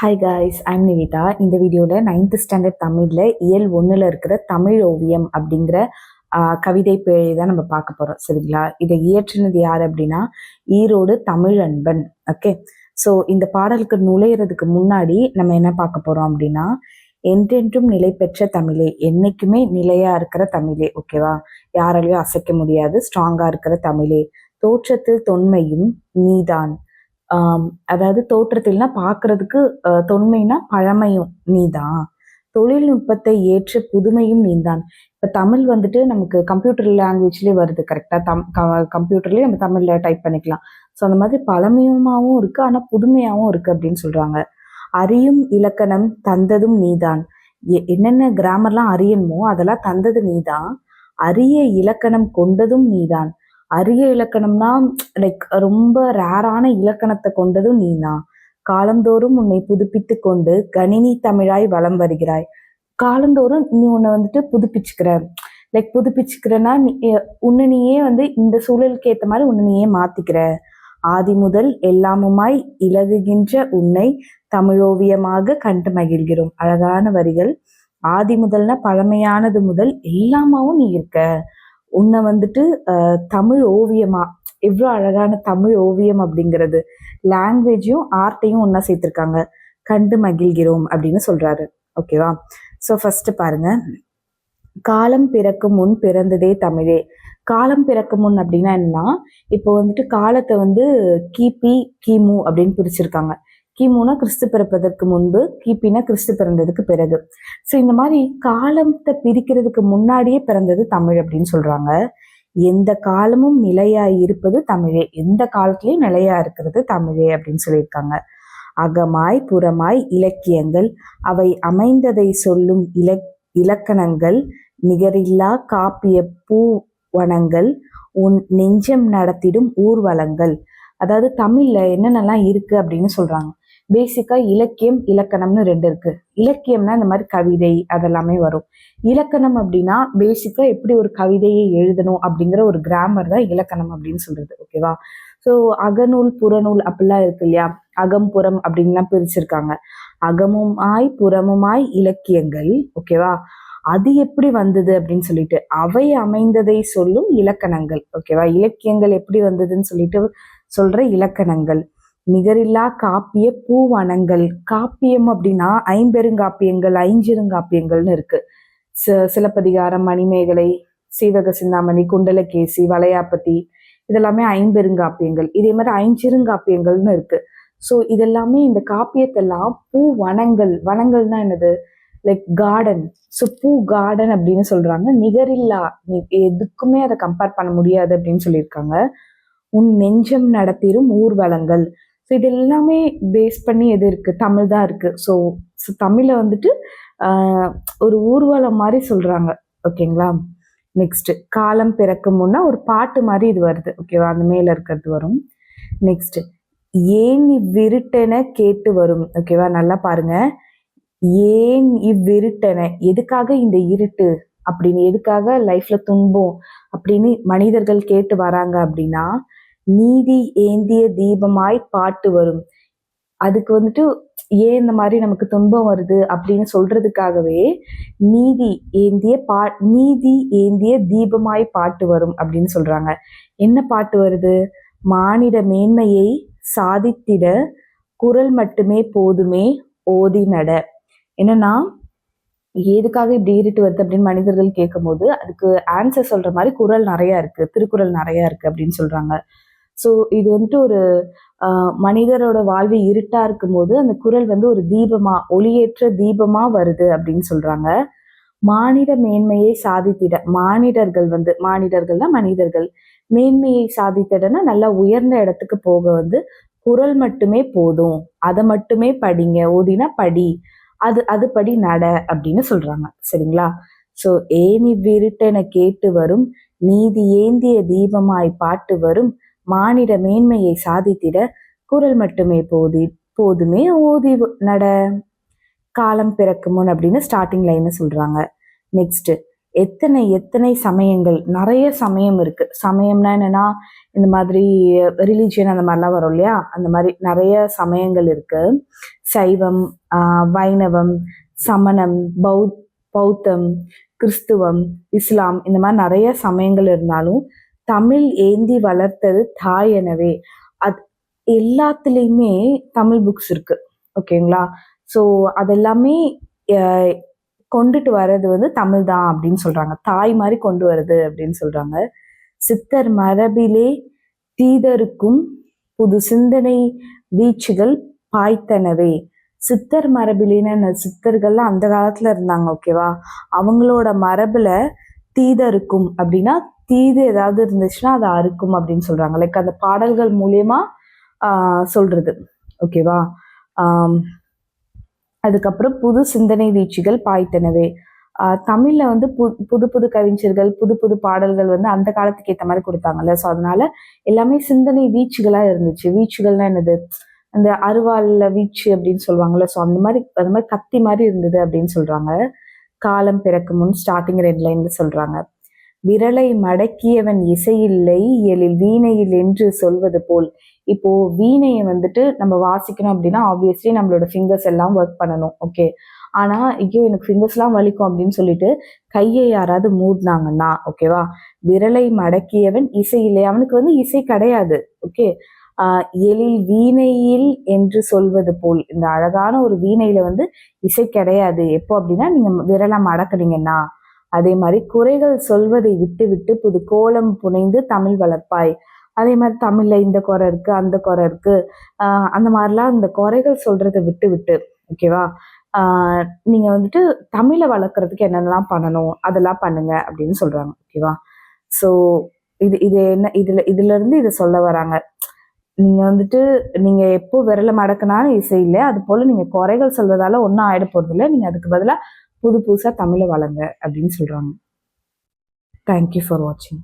Hi guys I'm Nivitha இந்த வீடியோவில் ninth standard தமிழில் இயல் ஒன்றில் இருக்கிற தமிழ் ஓவியம் அப்படிங்கிற கவிதை பேழை தான் நம்ம பார்க்க போகிறோம் சரிங்களா? இதை இயற்றினது யார் அப்படின்னா ஈரோடு தமிழ் அன்பன் ஓகே ஸோ இந்த பாடலுக்கு நுழையிறதுக்கு முன்னாடி நம்ம என்ன பார்க்க போகிறோம் அப்படின்னா என்றென்றும் நிலை பெற்ற தமிழே என்றைக்குமே நிலையாக இருக்கிற தமிழே ஓகேவா யாராலையும் அசைக்க முடியாது ஸ்ட்ராங்காக இருக்கிற தமிழே. தோற்றத்தில் தொன்மையும் நீதான். அதாவது தோற்றத்தில்னா பார்க்கறதுக்கு தொன்மைனா பழமையும் நீதான். தொழில்நுட்பத்தை ஏற்ற புதுமையும் நீந்தான். இப்போ தமிழ் வந்துட்டு நமக்கு கம்ப்யூட்டர் லாங்குவேஜ்லேயே வருது கரெக்டாக தம் கம்ப்யூட்டர்லேயே நம்ம தமிழில் டைப் பண்ணிக்கலாம். ஸோ அந்த மாதிரி பழமையுமாவும் இருக்குது ஆனால் புதுமையாகவும் இருக்குது அப்படின்னு சொல்கிறாங்க அறியும் இலக்கணம் தந்ததும் நீதான். எ- என்னென்ன கிராமர்லாம் அறியணுமோ அதெல்லாம் தந்தது நீதான். அரிய இலக்கணம் கொண்டதும் நீதான். அரிய இலக்கணம்னா லைக் ரொம்ப ரேரான இலக்கணத்தை கொண்டதும் நீதான் காலந்தோறும் உன்னை புதுப்பித்து கொண்டு கணினி தமிழாய் வலம் வருகிறாய். காலந்தோறும் நீ உன்னை வந்துட்டு புதுப்பிச்சுக்கிற. லைக் புதுப்பிச்சுக்கிறனா நீ உன்னை நீயே வந்து இந்த சூழலுக்கு ஏற்ற மாதிரி உன்னை நீயே மாத்திக்கிற. ஆதி முதல் எல்லாமுமாய் இலகுகின்ற உன்னை தமிழோவியமாக கண்டு மகிழ்கிறோம். அழகான வரிகள். ஆதி முதல்னா பழமையானது முதல் எல்லாமாவும் நீ இருக்க. உன்னை வந்துட்டு தமிழ் ஓவியமா எவ்வளோ அழகான தமிழ் ஓவியம் அப்படிங்கிறது லாங்குவேஜையும் ஆர்ட்டையும் ஒன்றா சேர்த்துருக்காங்க. கண்டு மகிழ்கிறோம் அப்படின்னு சொல்றாரு. ஓகேவா ஸோ ஃபர்ஸ்ட் பாருங்க. காலம் பிறக்கும் முன் பிறந்ததே தமிழே. காலம் பிறக்கும் முன் அப்படின்னா என்னன்னா இப்போ வந்துட்டு காலத்தை வந்து கிபி கிமு அப்படின்னு பிரிச்சிருக்காங்க. கிமுனா கிறிஸ்து பிறப்பதற்கு முன்பு கிபினா கிறிஸ்து பிறந்ததுக்கு பிறகு. ஸோ இந்த மாதிரி காலத்தை பிரிக்கிறதுக்கு முன்னாடியே பிறந்தது தமிழ் அப்படின்னு சொல்றாங்க. எந்த காலமும் நிலையா இருப்பது தமிழே. எந்த காலத்திலையும் நிலையா இருக்கிறது தமிழே அப்படின்னு சொல்லியிருக்காங்க. அகமாய் புறமாய் இலக்கியங்கள் அவை அமைந்ததை சொல்லும் இலக் இலக்கணங்கள் நிகரில்லா காப்பிய பூவனங்கள் உன் நெஞ்சம் நடத்திடும் ஊர்வலங்கள். அதாவது தமிழ்ல என்னென்னலாம் இருக்கு அப்படின்னு சொல்றாங்க. பேசிக்கா இலக்கியம் இலக்கணம்னு ரெண்டு இருக்கு. இலக்கியம்னா இந்த மாதிரி கவிதை அதெல்லாமே வரும். இலக்கணம் அப்படின்னா பேசிக்கா எப்படி ஒரு கவிதையை எழுதணும் அப்படிங்கிற ஒரு கிராமர் தான் இலக்கணம் அப்படின்னு சொல்றது ஓகேவா ஸோ அகநூல் புறநூல் அப்படிலாம் இருக்கு இல்லையா? அகம் புறம் அப்படின்லாம் பிரிச்சிருக்காங்க. அகமுமாய் புறமுமாய் இலக்கியங்கள் ஓகேவா அது எப்படி வந்தது அப்படின்னு சொல்லிட்டு அவை அமைந்ததை சொல்லும் இலக்கணங்கள் ஓகேவா இலக்கியங்கள் எப்படி வந்ததுன்னு சொல்லிட்டு சொல்ற இலக்கணங்கள். நிகரில்லா காப்பிய பூவனங்கள். காப்பியம் அப்படின்னா ஐம்பெருங்காப்பியங்கள் ஐஞ்சிருங்காப்பியங்கள்னு இருக்கு. ச- சிலப்பதிகாரம் மணிமேகலை சீவக சிந்தாமணி குண்டலகேசி வளையாபதி இதெல்லாமே ஐம்பெருங்காப்பியங்கள். இதே மாதிரி ஐஞ்சிருங்காப்பியங்கள்னு இருக்கு. ஸோ இதெல்லாமே இந்த காப்பியத்தெல்லாம் பூ வனங்கள் வனங்கள்னா என்னது? லைக் கார்டன் ஸோ பூ கார்டன் அப்படின்னு சொல்றாங்க. நிகரில்லா. எதுக்குமே அதை கம்பேர் பண்ண முடியாது அப்படின்னு சொல்லியிருக்காங்க. உன் நெஞ்சம் நடத்திடும் ஊர்வலங்கள். ஸோ இது எல்லாமே பேஸ் பண்ணி எது இருக்குது தமிழ் தான் இருக்குது ஸோ ஸோ தமிழை வந்துட்டு ஒரு ஊர்வலம் மாதிரி சொல்கிறாங்க ஓகேங்களா நெக்ஸ்ட்டு காலம் பிறக்கும் முன்னா ஒரு பாட்டு மாதிரி இது வருது. ஓகேவா அந்த மேலே இருக்கிறது வரும். நெக்ஸ்ட்டு ஏன் இவ்விருட்டென கேட்டு வரும்? ஓகேவா நல்லா பாருங்க. ஏன் இவ்விருட்டென? எதுக்காக இந்த இருட்டு? அப்படின்னு எதுக்காக லைஃப்ல துன்பம்? அப்படின்னு மனிதர்கள் கேட்டு வராங்க அப்படின்னா நீதி ஏந்திய தீபமாய் பாட்டு வரும். அதுக்கு வந்துட்டு ஏன் இந்த மாதிரி நமக்கு துன்பம் வருது அப்படின்னு சொல்றதுக்காகவே நீதி ஏந்திய பா நீதி ஏந்திய தீபமாய் பாட்டு வரும் அப்படின்னு சொல்றாங்க. என்ன பாட்டு வருது? மானிட மேன்மையை சாதித்திட குரல் மட்டுமே போதுமே ஓதி நட. என்னன்னா எதுக்காக இப்படி இருட்டு வருது அப்படின்னு மனிதர்கள் கேட்கும்போது அதுக்கு ஆன்சர் சொல்ற மாதிரி குரல் நிறைய இருக்கு திருக்குறள் நிறைய இருக்கு அப்படின்னு சொல்றாங்க. ஸோ இது வந்துட்டு ஒரு மனிதரோட வாழ்வு இருட்டா இருக்கும்போது அந்த குரல் வந்து ஒரு தீபமா ஒளியேற்ற தீபமா வருது அப்படின்னு சொல்றாங்க. மானிட மேன்மையை சாதித்திட மானிடர்கள் வந்து மானிடர்கள் தான் மனிதர்கள். மேன்மையை சாதித்திடனா நல்லா உயர்ந்த இடத்துக்கு போக வந்து குரல் மட்டுமே போதும். அதை மட்டுமே படிங்க ஓதினா படி. அது அது படி நட அப்படின்னு சொல்றாங்க. சரிங்களா? ஸோ ஏனி விருட்டென கேட்டு வரும்? நீதி ஏந்திய தீபமாய் பாட்டு வரும்? மானிட மேன்மையை சாதித்திட குரல் மட்டுமே போதி போதுமே ஓதி நட. காலம் பிறக்கும் முன் அப்படின்னு ஸ்டார்டிங் லைன் சொல்றாங்க. நெக்ஸ்ட் எத்தனை எத்தனை சமயங்கள் நிறைய சமயம் இருக்கு. சமயம்னா என்னன்னா இந்த மாதிரி ரிலீஜியன் அந்த மாதிரிலாம் வரும் இல்லையா? அந்த மாதிரி நிறைய சமயங்கள் இருக்கு. சைவம் வைணவம் சமணம் பௌத் பௌத்தம் கிறிஸ்துவம் இஸ்லாம் இந்த மாதிரி நிறைய சமயங்கள் இருந்தாலும் தமிழ் ஏந்தி வளர்த்தது தாய் எனவே. அது எல்லாத்துலேயுமே தமிழ் புக்ஸ் இருக்கு. ஓகேங்களா ஸோ அதெல்லாமே கொண்டுட்டு வர்றது வந்து தமிழ் தான் அப்படின்னு சொல்றாங்க. தாய் மாதிரி கொண்டு வருது அப்படின்னு சொல்றாங்க. சித்தர் மரபிலே தீதருக்கும் புது சிந்தனை வீச்சுகள் பாய்த்தனவே. சித்தர் மரபிலேன்னு சித்தர்கள்லாம் அந்த காலத்துல இருந்தாங்க ஓகேவா அவங்களோட மரபுல தீதருக்கும் அப்படின்னா தீது ஏதாவது இருந்துச்சுன்னா அதை அறுக்கும் அப்படின்னு சொல்றாங்க. லைக் அந்த பாடல்கள் மூலியமா சொல்றது. ஓகேவா அதுக்கப்புறம் புது சிந்தனை வீச்சுகள் பாய்த்தனவே. தமிழ்ல வந்து பு- புது புது கவிஞர்கள் புது புது பாடல்கள் வந்து அந்த காலத்துக்கு ஏற்ற மாதிரி கொடுத்தாங்கல்ல. ஸோ அதனால எல்லாமே சிந்தனை வீச்சுகளா இருந்துச்சு. வீச்சுகள்னா என்னது? அந்த அருவாளில் வீச்சு அப்படின்னு சொல்லுவாங்கல்ல. ஸோ அந்த மாதிரி அந்த மாதிரி கத்தி மாதிரி இருந்தது அப்படின்னு சொல்றாங்க. காலம் பிறக்கும் முன் ஸ்டார்டிங் ரெண்டு லைன்ல சொல்றாங்க. விரலை மடக்கியவன் இசையில்லை எழில் வீணையில் என்று சொல்வது போல். இப்போ வீணையை வந்துட்டு நம்ம வாசிக்கணும் அப்படின்னா ஆப்வியஸ்லி நம்மளோட ஃபிங்கர்ஸ் எல்லாம் ஒர்க் பண்ணணும் ஓகே ஆனா ஐயோ எனக்கு ஃபிங்கர்ஸ்லாம் வலிக்கும் அப்படின்னு சொல்லிட்டு கையை யாராவது மூடினாங்கன்னா ஓகேவா விரலை மடக்கியவன் இசையில்லை. அவனுக்கு வந்து இசை கிடையாது ஓகே ஆஹ் எழில் வீணையில் என்று சொல்வது போல். இந்த அழகான ஒரு வீணையில வந்து இசை கிடையாது. எப்போ அப்படின்னா நீங்க விரலை மடக்குனீங்கன்னா அதே மாதிரி குறைகள் சொல்வதை விட்டு விட்டு புது கோலம் புனைந்து தமிழ் வளர்ப்பாய். அதே மாதிரி தமிழ்ல இந்த குறை இருக்கு அந்த குறை இருக்கு. அந்த மாதிரிலாம் இந்த குறைகள் சொல்றதை விட்டு விட்டு ஓகேவா? ஆஹ் நீங்க வந்துட்டு தமிழை வளர்க்குறதுக்கு என்னென்னலாம் பண்ணணும் அதெல்லாம் பண்ணுங்க அப்படின்னு சொல்றாங்க ஓகேவா? ஸோ இது இது என்ன இதுல இதுல இருந்து இதை சொல்ல வராங்க. நீங்க வந்துட்டு நீங்க எப்போ விரல மடக்குனாலும் இசை இல்லை அது போல நீங்க குறைகள் சொல்றதால ஒன்றும் ஆயிட போறது இல்லை நீங்க அதுக்கு பதிலாக புது புதுசாக தமிழை வளங்க அப்படின்னு சொல்றாங்க. தேங்க்யூ ஃபார் வாட்சிங்